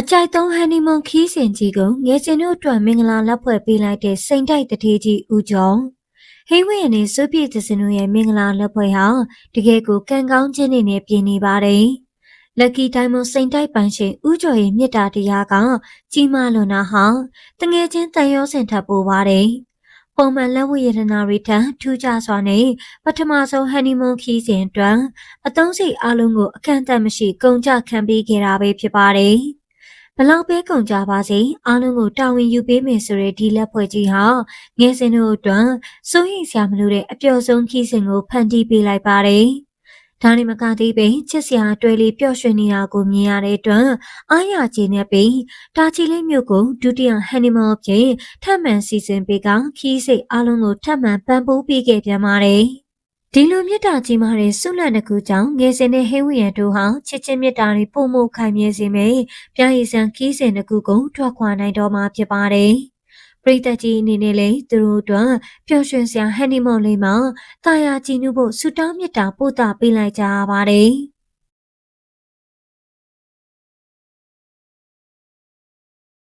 အကြိုက်သုံးဟန်နီမွန်ခီးစဉ်ကြီးကိုငယ်စဉ်တို့အတွက်မင်္ဂလာလက်ဖွဲ့ပေးလိုက်တဲ့စိန်တိုက်တထေးကြီးဦးကျော်ဟိဝင်းရနေစုပြည့်သစင်တို့ရဲ့မင်္ဂလာလက်ဖွဲ့ဟာတကယ်ကိုကံကောင်းခြင်းတွေနဲ့ပြည့်နေပါတယ်လက်ကီတိုင်းမွန်စိန်တိုက်ပန်းရှင်ဦးကျော်ရဲ့မေတ္တာတရားကကြီးမားလွန်တာဟာတငယ်ချင်းတန်ရောစင်ထပ်ပိုပါတယ်ပုံမှန်လက်ဝတ်ရတနာတွေထံထူးခြားစွာနဲ့ပထမဆုံးဟန်နီမွန်ခီးစဉ်အတွက်အသုံးစိတ်အလုံးကိုအခန့်အသတ်မရှိကုန်ကြခံပေးခဲ့တာပဲဖြစ်ပါတယ်။ ဘလောက်ပဲကုန်ကြပါစေအားလုံးကိုတာဝန်ယူပေးမယ်ဆိုတဲ့ဒီလက်ဖွဲ့ကြီးဟာငယ်စဉ်တို့အတွက်စိုးရိမ်စရာမလိုတဲ့အပျော်ဆုံးခီးစဉ်ကိုဖန်တီးပေးလိုက်ပါတယ်။ဒါနဲ့မကသေးပဲချစ်စရာအတွေ့လေးပျော်ရွှင်နေတာကိုမြင်ရတဲ့အတွက်အားရကျေနပ်ပြီးတာချီလေးမြို့ကိုဒုတိယဟန်နီမွန်အဖြစ်ထပ်မံစီစဉ်ပေးကခီးစိတ်အားလုံးကိုထပ်မံပံ့ပိုးပေးခဲ့ပြန်ပါတယ်။ ဒီလိုမြတ်တာကြီးမားတဲ့ဆုလန့်တစ်ခုကြောင့်ငယ်စဉ်တဲ့ဟိဝီယန်တို့ဟာချစ်ချင်းမြတ်တာတွေပုံမှုခိုင်မြဲစေမယ်ပြာရည်စံခီးစဉ်တစ်ခုကိုထွက်ခွာနိုင်တော့မှာဖြစ်ပါတယ်။ပရိသတ်ကြီးအနေနဲ့လည်းသူတို့အတွက်ပျော်ရွှင်စရာဟန်နီမွန်လေးမှာတာယာကြည်နူးဖို့ဆုတောင်းမြတ်တာပို့တာပေးလိုက်ကြရပါတယ်။